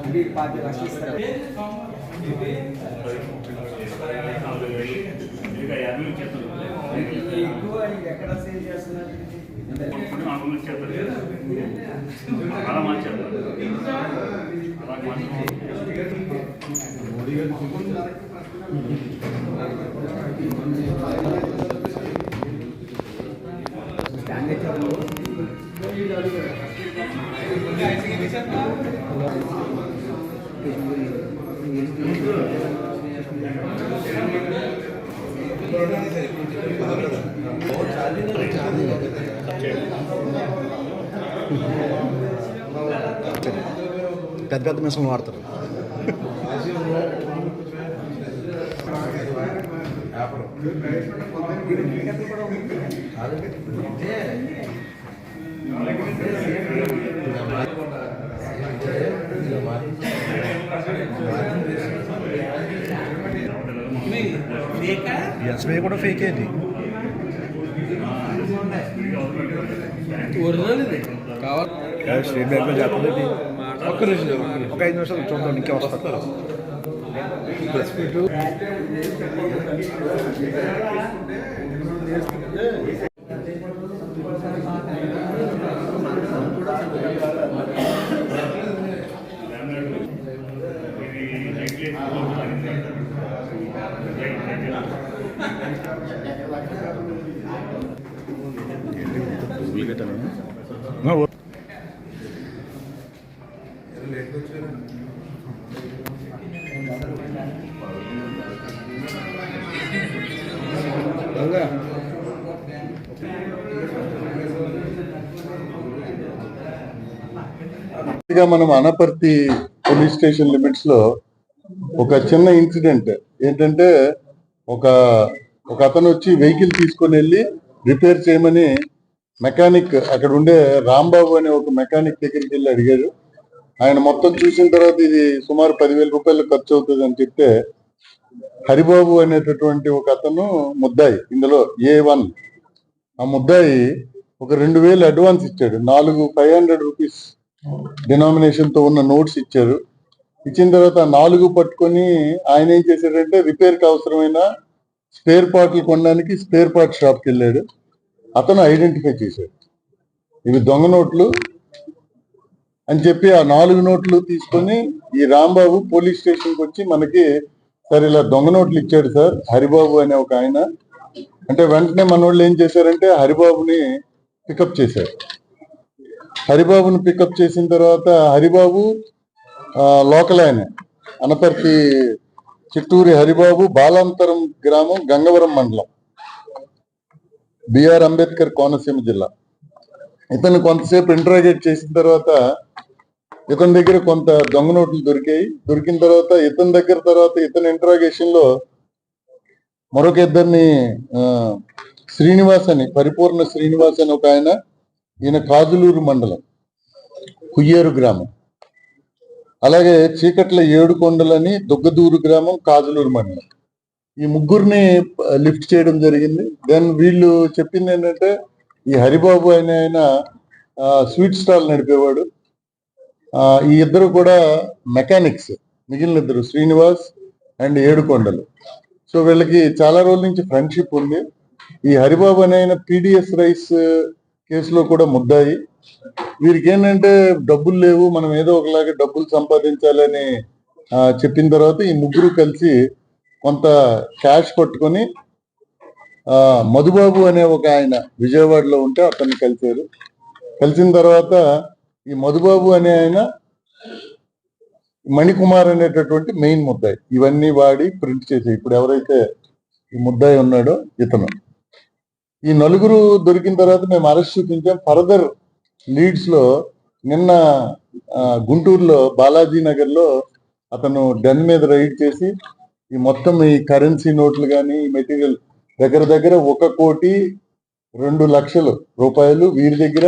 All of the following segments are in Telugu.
ఉండి పాతి లక్షలు ఇస్తారు ఎక్కువ ఎక్కడ సేల్ చేస్తున్నారు? ఇప్పుడు నాలుగు పెద్ద పెద్ద మిషన్లు వాడతారు. ఎస్బీఐ కూడా ఫేక్ అయింది స్టేట్ బ్యాంక్లో చెప్పలేదు ఒక్క నిమిషం ఒక ఐదు నిమిషాలు చూద్దాం ఇంకే వస్తారు గా మనం అనపర్తి పోలీస్ స్టేషన్ లిమిట్స్లో ఒక చిన్న ఇన్సిడెంట్ ఏంటంటే ఒక ఒక అతను వచ్చి వెహికల్ తీసుకొని వెళ్ళి రిపేర్ చేయమని మెకానిక్ అక్కడ ఉండే రాంబాబు అనే ఒక మెకానిక్ దగ్గరికి వెళ్ళి అడిగారు ఆయన మొత్తం చూసిన తర్వాత ఇది సుమారు పదివేల రూపాయలు ఖర్చు అవుతుంది అని చెప్తే హరిబాబు అనేటటువంటి ఒక అతను ముద్దాయి ఇందులో ఏ వన్ ఆ ముద్దాయి ఒక రెండు వేలు అడ్వాన్స్ ఇచ్చాడు. నాలుగు ఫైవ్ హండ్రెడ్ రూపీస్ డినామినేషన్తో ఉన్న నోట్స్ ఇచ్చారు. ఇచ్చిన తర్వాత నాలుగు పట్టుకొని ఆయన ఏం చేశాడంటే రిపేర్కి అవసరమైన స్పేర్ పార్ట్లు కొనడానికి స్పేర్ పార్ట్ షాప్కి వెళ్ళాడు. అతను ఐడెంటిఫై చేశాడు. ఇవి దొంగ నోట్లు అని చెప్పి ఆ నాలుగు నోట్లు తీసుకొని ఈ రాంబాబు పోలీస్ స్టేషన్కి వచ్చి మనకి సార్ ఇలా దొంగ నోట్లు ఇచ్చాడు సార్ హరిబాబు అనే ఒక ఆయన. అంటే వెంటనే మన వాళ్ళు ఏం చేశారంటే హరిబాబుని పికప్ చేశారు. హరిబాబుని పికప్ చేసిన తర్వాత హరిబాబు లోకల్ ఆయన అనపర్తి చిట్టూరి హరిబాబు బాలాంతరం గ్రామం గంగవరం మండలం బిఆర్ అంబేద్కర్ కోనసీమ జిల్లా. ఇతను కొంతసేపు ఇంటరాగేట్ చేసిన తర్వాత ఇతని దగ్గర కొంత దొంగ నోట్లు దొరికాయి. దొరికిన తర్వాత ఇతని దగ్గర తర్వాత ఇతని ఇంటరాగేషన్లో మరొక ఇద్దరిని ఆ, శ్రీనివాస్ అని పరిపూర్ణ శ్రీనివాస్ అని ఒక ఆయన ఈయన కాజులూరు మండలం కుయ్యేరు గ్రామం. అలాగే చీకట్ల ఏడుకొండలని దుగ్గదూరు గ్రామం కాజులూరు మండలం. ఈ ముగ్గురిని లిఫ్ట్ చేయడం జరిగింది. దెన్ వీళ్ళు చెప్పింది ఏంటంటే ఈ హరిబాబు అనే ఆయన స్వీట్ స్టాల్ నడిపేవాడు. ఈ ఇద్దరు కూడా మెకానిక్స్ మిగిలిన ఇద్దరు శ్రీనివాస్ అండ్ ఏడుకొండలు. సో వీళ్ళకి చాలా రోజుల నుంచి ఫ్రెండ్షిప్ ఉంది. ఈ హరిబాబు అనే ఆయన పీడిఎస్ రైస్ కేసులో కూడా ముద్దాయి. వీరికి ఏంటంటే డబ్బులు లేవు మనం ఏదో ఒకలాగా డబ్బులు సంపాదించాలని చెప్పిన తర్వాత ఈ ముగ్గురు కలిసి కొంత క్యాష్ పట్టుకొని ఆ, మధుబాబు అనే ఒక ఆయన విజయవాడలో ఉంటే అతన్ని కలిశారు. కలిసిన తర్వాత ఈ మధుబాబు అనే ఆయన మణికుమార్ అనేటటువంటి మెయిన్ ముద్దాయి. ఇవన్నీ వాడి ప్రింట్ చేసి ఇప్పుడు ఎవరైతే ఈ ముద్దాయి ఉన్నాడో ఇతను. ఈ నలుగురు దొరికిన తర్వాత మేము అరెస్ట్ చూపించాం. ఫర్దర్ లీడ్స్లో నిన్న గుంటూరులో బాలాజీ నగర్లో అతను డెన్ మీద రైడ్ చేసి ఈ మొత్తం ఈ కరెన్సీ నోట్లు కానీ ఈ మెటీరియల్ దగ్గర దగ్గర ఒక కోటి రెండు లక్షలు రూపాయలు వీరి దగ్గర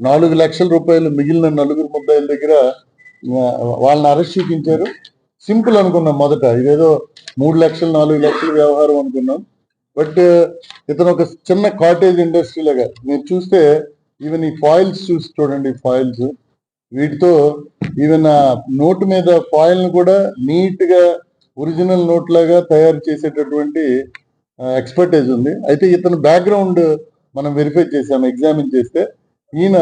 నాలుగు లక్షల రూపాయలు మిగిలిన నలుగురు ముద్దాయిల దగ్గర వాళ్ళని అరెస్ట్ చూపించారు. సింపుల్ అనుకున్నాం మొదట. ఇదేదో మూడు లక్షలు నాలుగు లక్షల వ్యవహారం అనుకున్నాం. బట్ ఇతను ఒక చిన్న కాటేజ్ ఇండస్ట్రీ లాగా మీరు చూస్తే ఈవెన్ ఈ ఫాయిల్స్ చూసి చూడండి ఫాయిల్స్ వీటితో ఈవెన్ ఆ నోటు మీద ఫాయిల్ను కూడా నీట్గా ఒరిజినల్ నోట్ లాగా తయారు చేసేటటువంటి ఎక్స్పర్టైజ్ ఉంది. అయితే ఇతను బ్యాక్గ్రౌండ్ మనం వెరిఫై చేసాము ఎగ్జామిన్ చేస్తే ఈయన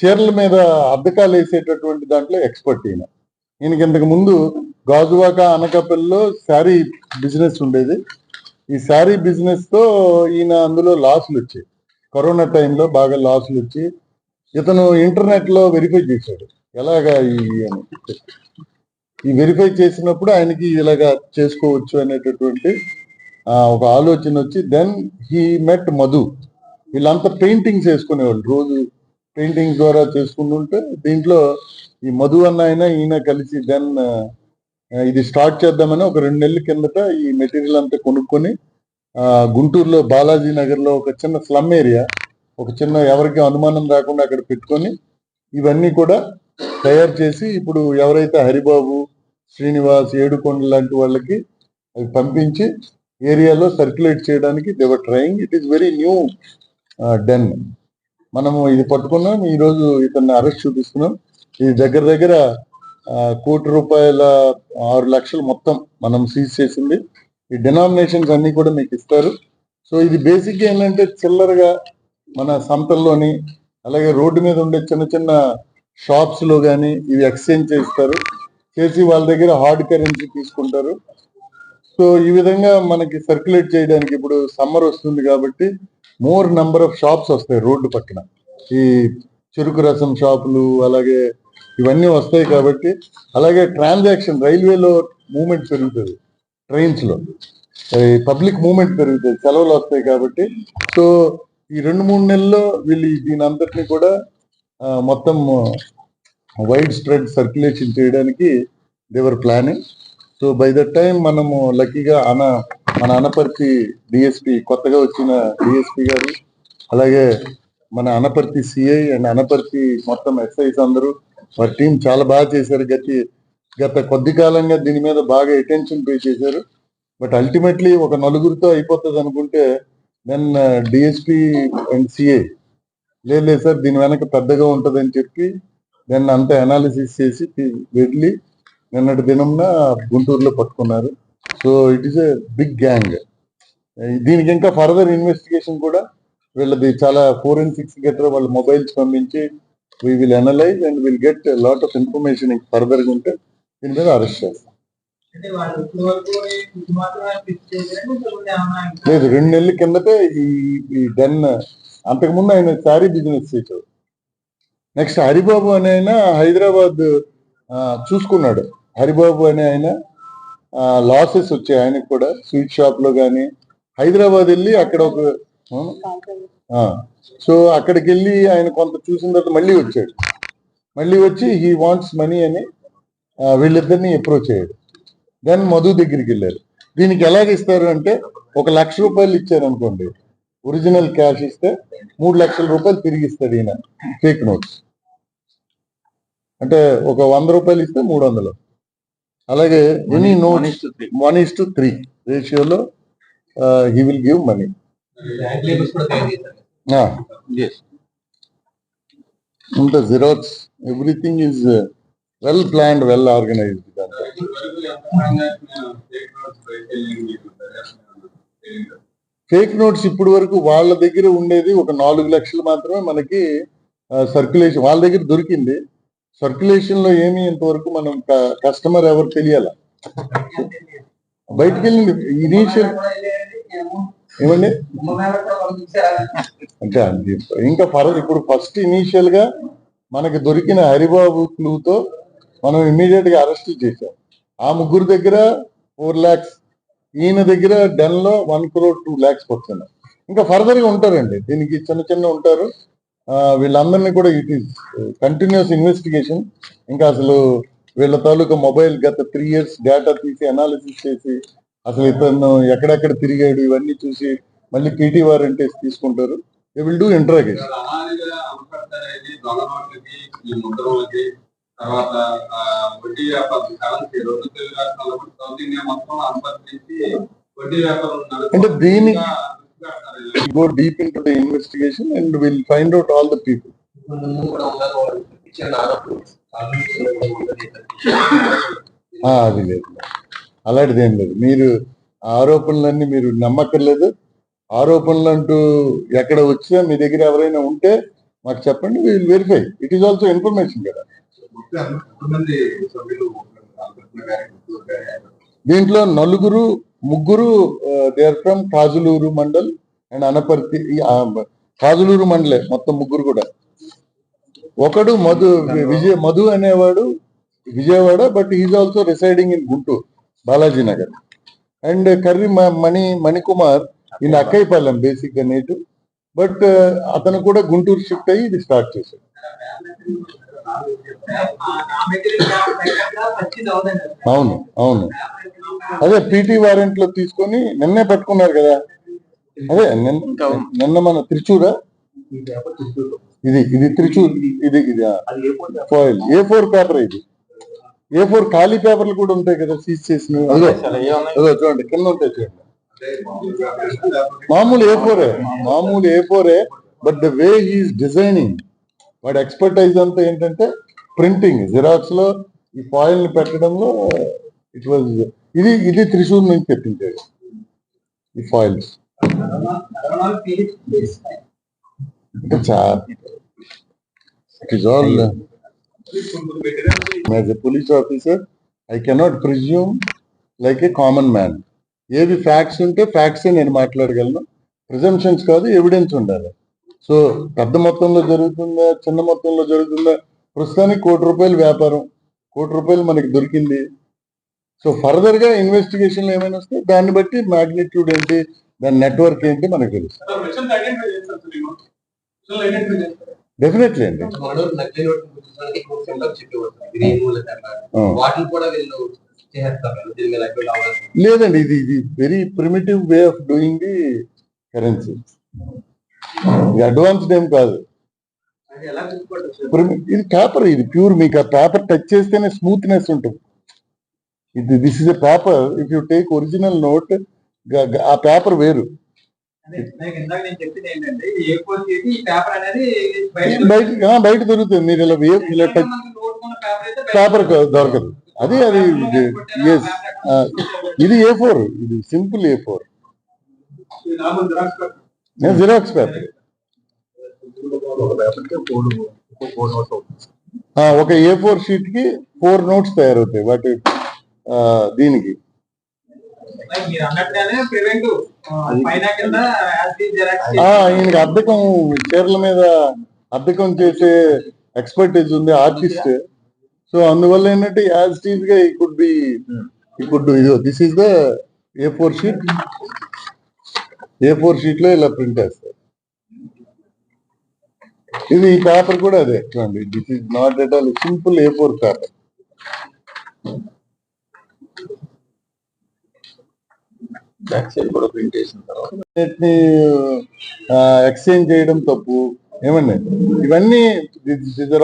చీరల మీద అద్దకాలు వేసేటటువంటి దాంట్లో ఎక్స్పర్ట్ ఈయన. ఈయనకి ఇంతకు ముందు గాజువాక అనకాపల్లిలో శారీ బిజినెస్ ఉండేది. ఈ శారీ బిజినెస్తో ఈయన అందులో లాసులు వచ్చాయి. కరోనా టైంలో బాగా లాసులు వచ్చి ఇతను ఇంటర్నెట్లో వెరిఫై చేశాడు. ఎలాగా ఈ అని ఈ వెరిఫై చేసినప్పుడు ఆయనకి ఇలాగా చేసుకోవచ్చు అనేటటువంటి ఒక ఆలోచన వచ్చి దెన్ హీ మెట్ మధు. వీళ్ళంతా పెయింటింగ్స్ వేసుకునేవాళ్ళు. రోజు పెయింటింగ్స్ ద్వారా చేసుకుంటుంటే దీంట్లో ఈ మధు అన్న ఆయన ఈయన కలిసి దెన్ ఇది స్టార్ట్ చేద్దామని ఒక రెండు నెలల కిందట ఈ మెటీరియల్ అంతా కొనుక్కొని గుంటూరులో బాలాజీ నగర్లో ఒక చిన్న స్లమ్ ఏరియా ఒక చిన్న ఎవరికి అనుమానం రాకుండా అక్కడ పెట్టుకొని ఇవన్నీ కూడా తయారు చేసి ఇప్పుడు ఎవరైతే హరిబాబు శ్రీనివాస్ ఏడుకొండ లాంటి వాళ్ళకి అవి పంపించి ఏరియాలో సర్క్యులేట్ చేయడానికి they were trying it is very new den మనము ఇది పట్టుకున్నాం. ఈ రోజు ఇతన్ని అరెస్ట్ చూపిస్తున్నాం. ఇది దగ్గర దగ్గర కోటి రూపాయల ఆరు లక్షలు మొత్తం మనం సీజ్ చేసింది. ఈ డినామినేషన్స్ అన్ని కూడా మీకు ఇస్తారు. సో ఇది బేసిక్గా ఏంటంటే చిల్లరగా మన సంతల్లోని అలాగే రోడ్డు మీద ఉండే చిన్న చిన్న షాప్స్లో కానీ ఇవి ఎక్స్చేంజ్ చేస్తారు. చేసి వాళ్ళ దగ్గర హార్డ్ కరెన్సీ తీసుకుంటారు. సో ఈ విధంగా మనకి సర్క్యులేట్ చేయడానికి ఇప్పుడు సమ్మర్ వస్తుంది కాబట్టి మోర్ నంబర్ ఆఫ్ షాప్స్ వస్తాయి రోడ్డు పక్కన. ఈ చెరుకు రసం షాపులు అలాగే ఇవన్నీ వస్తాయి కాబట్టి అలాగే ట్రాన్సాక్షన్ రైల్వేలో మూమెంట్ పెరుగుతుంది. ట్రైన్స్లో పబ్లిక్ మూమెంట్ పెరుగుతుంది సెలవులు వస్తాయి కాబట్టి. సో ఈ రెండు మూడు నెలల్లో వీళ్ళు దీని అంతటిని కూడా మొత్తం వైడ్ స్ప్రెడ్ సర్క్యులేషన్ చేయడానికి they were planning. So by the time మనము లక్కీగా అన మన అనపర్తి డిఎస్పి కొత్తగా వచ్చిన డిఎస్పి గారు అలాగే మన అనపర్తి సిఐ అండ్ అనపర్తి మొత్తం ఎస్ఐస్ అందరూ వారి టీం చాలా బాగా చేశారు. గతి గత కొద్ది కాలంగా దీని మీద బాగా అటెన్షన్ పే చేశారు. బట్ అల్టిమేట్లీ ఒక నలుగురితో అయిపోతుంది అనుకుంటే దెన్ డిఎస్పి అండ్ సిఐ లేదు లేదు సార్ దీని వెనక పెద్దగా ఉంటుందని చెప్పి దెన్ అంత అనాలిసిస్ చేసి వెళ్ళి నిన్నటి దినంన గుంటూరులో పట్టుకున్నారు. So it is a big gang దీనికి ఇంకా ఫర్దర్ ఇన్వెస్టిగేషన్ కూడా వీళ్ళది చాలా ఫోర్ ఇన్ సిక్స్ గెటర్ వాళ్ళ మొబైల్స్ పంపించి we will analyze and will get lot of information ఫర్దర్గా ఉంటే దీని మీద అరెస్ట్ చేస్తాం లేదు రెండు నెలల కిందటే ఈ ఈ డెన్ అంతకుముందు ఆయన శారీ బిజినెస్ చేశాడు నెక్స్ట్ హరిబాబు అనే ఆయన హైదరాబాద్ చూసుకున్నాడు. హరిబాబు అనే ఆయన లాసెస్ వచ్చాయి. ఆయనకు కూడా స్వీట్ షాప్లో కానీ హైదరాబాద్ వెళ్ళి అక్కడ ఒక సో అక్కడికి వెళ్ళి ఆయన కొంత చూసిన తర్వాత మళ్ళీ వచ్చాడు. మళ్ళీ వచ్చి హీ వాంట్స్ మనీ అని వీళ్ళిద్దరిని అప్రోచ్ అయ్యాడు దెన్ మధు దగ్గరికి వెళ్ళారు. దీనికి ఎలాగ ఇస్తారు అంటే ఒక లక్ష రూపాయలు ఇచ్చారు అనుకోండి. ఒరిజినల్ క్యాష్ ఇస్తే మూడు లక్షల రూపాయలు తిరిగి ఇస్తాడు ఈయన. ఫేక్ నోట్స్ అంటే ఒక వంద రూపాయలు ఇస్తే మూడు వందలు. అలాగే any note one is two three రేషియోలో హీ విల్ గివ్ మనీ ఇంత xerox everything is well planned well organized fake notes ఇప్పుడు వరకు వాళ్ళ దగ్గర ఉండేది ఒక నాలుగు లక్షలు మాత్రమే మనకి సర్క్యులేషన్ వాళ్ళ దగ్గర దొరికింది. సర్క్యులేషన్లో ఏమి ఇంతవరకు మనం కస్టమర్ ఎవరు తెలియాల? బయటికి వెళ్ళింది ఇనీషియల్ ఏమండి? అంటే అది ఇంకా ఫర్ ఇప్పుడు ఫస్ట్ ఇనీషియల్గా మనకి దొరికిన హరిబాబు క్లూతో మనం ఇమీడియట్గా అరెస్ట్ చేశాం. ఆ ముగ్గురు దగ్గర ఫోర్ లాక్స్ ఈయన దగ్గర డెన్లో వన్ క్రోర్ టూ లాక్స్ వస్తున్నాయి ఇంకా ఫర్దర్గా ఉంటారండి. దీనికి చిన్న చిన్న ఉంటారు. వీళ్ళందరినీ కూడా ఇట్ ఈస్ కంటిన్యూస్ ఇన్వెస్టిగేషన్ ఇంకా అసలు వీళ్ళ తాలూకా మొబైల్ గత త్రీ ఇయర్స్ డేటా తీసి అనాలిసిస్ చేసి అసలు ఇతను ఎక్కడెక్కడ తిరిగాడు ఇవన్నీ చూసి మళ్ళీ పీటీ వారెంటేస్ తీసుకుంటారు. దే విల్ డూ ఇంట్రాగేషన్ తర్వాత ఆ, వడ్డీ వ్యాపారం కరెన్సీ రెండు తెలుగు రాష్ట్రాల్లో కూడా సౌత్ ఇండియా మొత్తం అనుమతించి వడ్డీ వ్యాపారం అంటే దీని- go deep into the investigation and we'll find out all the people. అది లేదు. అలాంటిది ఏం లేదు. మీరు ఆరోపణలన్నీ మీరు నమ్మక్కర్లేదు. ఆరోపణలు అంటూ ఎక్కడ వచ్చినా మీ దగ్గర ఎవరైనా ఉంటే మాకు చెప్పండి will verify it is also information కదా. దీంట్లో నలుగురు ముగ్గురు they are from Kajuluru mandal and Anaparthi Kajuluru మండలే మొత్తం ముగ్గురు కూడా. ఒకడు మధు విజయ మధు అనేవాడు Vijayawada but is also residing in Guntur Balaji Nagar. And Karri Mani Manikumar in Akkaipalem బేసిక్గా నేటు. బట్ అతను కూడా గుంటూరు షిఫ్ట్ అయ్యి ఇది స్టార్ట్ చేశాడు. అవును అవును. అదే పీటీ వారెంట్లో తీసుకొని నిన్నే పట్టుకున్నారు కదా. అదే నిన్న మన త్రిచూరా? ఇది ఇది త్రిచూర్ ఇది ఇది ఫాయిల్. ఏ ఫోర్ పేపర్ ఇది? ఏ ఫోర్ ఖాళీ పేపర్లు కూడా ఉంటాయి కదా సీజ్ చేసిన? అదో అదో చూడండి కింద ఉంటాయి చూడండి. మామూలు ఏ ఫోరే మామూలు ఏ ఫోరే but the way he is designing. వాడి ఎక్స్పర్టైజ్ అంతా ఏంటంటే ప్రింటింగ్ జిరాక్స్లో ఈ ఫాయిల్ని పెట్టడంలో ఇట్ వాజ్ ఇది ఇది త్రిశూర్ నుంచి తెప్పించాడు ఈ it all as a police officer I cannot presume like a common man ఏవి ఫ్యాక్ట్స్ ఉంటే ఫ్యాక్ట్సే నేను మాట్లాడగలను. ప్రిజంప్షన్స్ కాదు ఎవిడెన్స్ ఉండాలి. సో పెద్ద మొత్తంలో జరుగుతుందా చిన్న మొత్తంలో జరుగుతుందా? ప్రస్తుతానికి కోటి రూపాయల వ్యాపారం. కోటి రూపాయలు మనకి దొరికింది. సో ఫర్దర్గా ఇన్వెస్టిగేషన్ ఏమైనా వస్తే దాన్ని బట్టి మాగ్నిట్యూడ్ ఏంటి దాని నెట్వర్క్ ఏంటి మనకు తెలుస్తుంది డెఫినెట్లీ అండి. లేదండి ఇది ఇది very primitive way of doing the currency ఇది అడ్వాన్స్డ్ ఏం కాదు. ఇది పేపర్ ఇది ప్యూర్ మీకు ఆ పేపర్ టచ్ చేస్తేనే స్మూత్నెస్ ఉంటుంది. ఇది this is a paper if you take original note ఆ పేపర్ వేరు. బయట బయట దొరుకుతుంది. మీరు ఇలా ఇలా టచ్ పేపర్ దొరకదు. అది అది ఎస్ ఇది ఏ ఫోర్ ఇది simple A four xerox paper ఒక ఏ ఫోర్ షీట్కి ఫోర్ నోట్స్ తయారవుతాయి. వాటి దీనికి. ఈయనకి అద్దకం చీరల మీద అద్దకం చేసే ఎక్స్పర్టైజ్ ఉంది ఆర్టిస్ట్ సో అందువల్ల ఏంటంటే యాజ్ టీజ్గా ఈ కుడ్ బి ఈ కుడ్ ఇదో this is the A four sheet A four షీట్లో ఇలా ప్రింట్ చేస్తారు. ఇది ఈ పేపర్ కూడా అదే చూడండి. This is not at all simple A four paper. Exchange చేయడం తప్పు. ఏమండి? ఇవన్నీ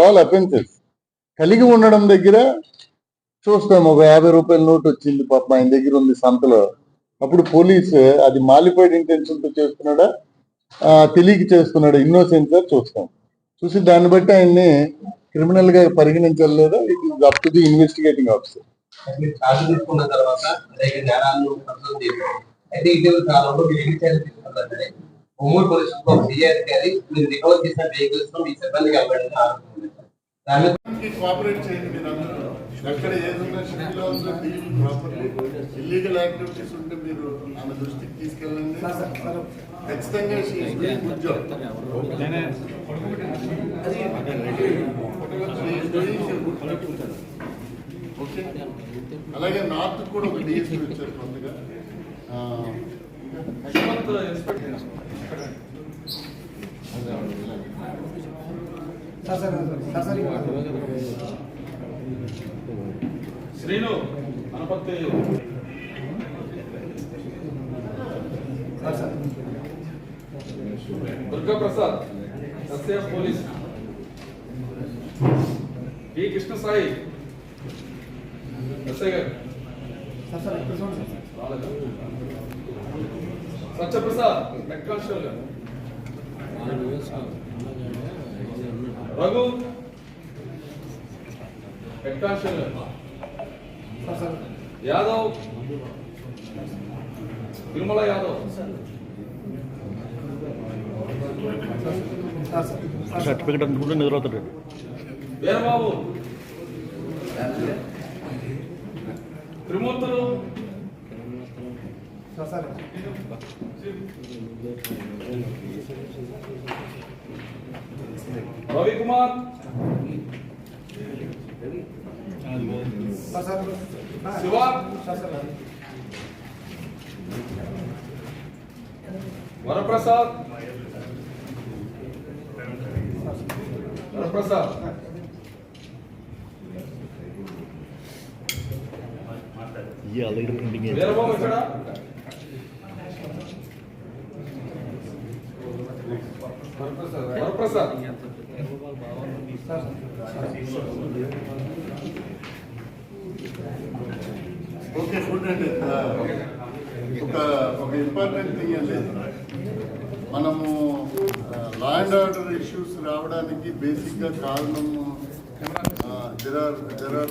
ఆల్ అఫెన్సెస్ కలిగి ఉండడం దగ్గర చూస్తాం ఒక యాభై రూపాయల నోట్ వచ్చింది పాప ఆయన దగ్గర ఉంది సంతలో. అప్పుడు పోలీస్ అది మాలిఫైడ్ ఇంటెన్షన్తో చేస్తున్నాడా తెలియక చేస్తున్నాడా? ఇన్నోసెన్స్ చూస్తాం. చూసి దాన్ని బట్టి ఆయన్ని క్రిమినల్గా పరిగణించాలి లేదా it is up to the investigating officer అయితే ఇటీవల కాలంలో మీరు ఎన్ని చర్యలు పోలీసు అధికారి మీరు రికవర్ చేసిన వెహికల్స్ మీ కోఆపరేట్ చేయండి మీరు అందరూ ఎక్కడ ఏదైనా ఇల్లీగల్ యాక్టివిటీస్ ఉంటే మీరు ఆమె దృష్టికి తీసుకెళ్ళండి. ఖచ్చితంగా గుడ్ జాబ్ ఓకే. అలాగే నార్త్ కూడా ఒక డిఎస్పీ వచ్చారు కొత్తగా Srinu Anapatti Durga Prasad SAF police P Krishna Sai SI గారు? సత్యప్రసాద్ హెడ్ కానిస్టేబుల్ గారు. రఘు. హెడ్ కానిస్టేబుల్ గారు యాదవ్. తిరుమల యాదవ్. సర్టిఫికెట్ అందుకుంటే నిద్రపోతాడు వీరబాబు త్రిమూర్తులు రవికుమార్ శివ వరప్రసాద్ వరప్రసాద్ ఇవాళ ప్రింటింగ్ వీరబాబు ఇక్కడ వరప్రసాద్ ఓకే చూడండి ఆ, ఒక ఒక ఇంపార్టెంట్ థింగ్ అండి మనము లా ఆర్డర్ ఇష్యూస్ రావడానికి బేసిక్గా కారణము దెర్ ఆర్ దెర్ ఆర్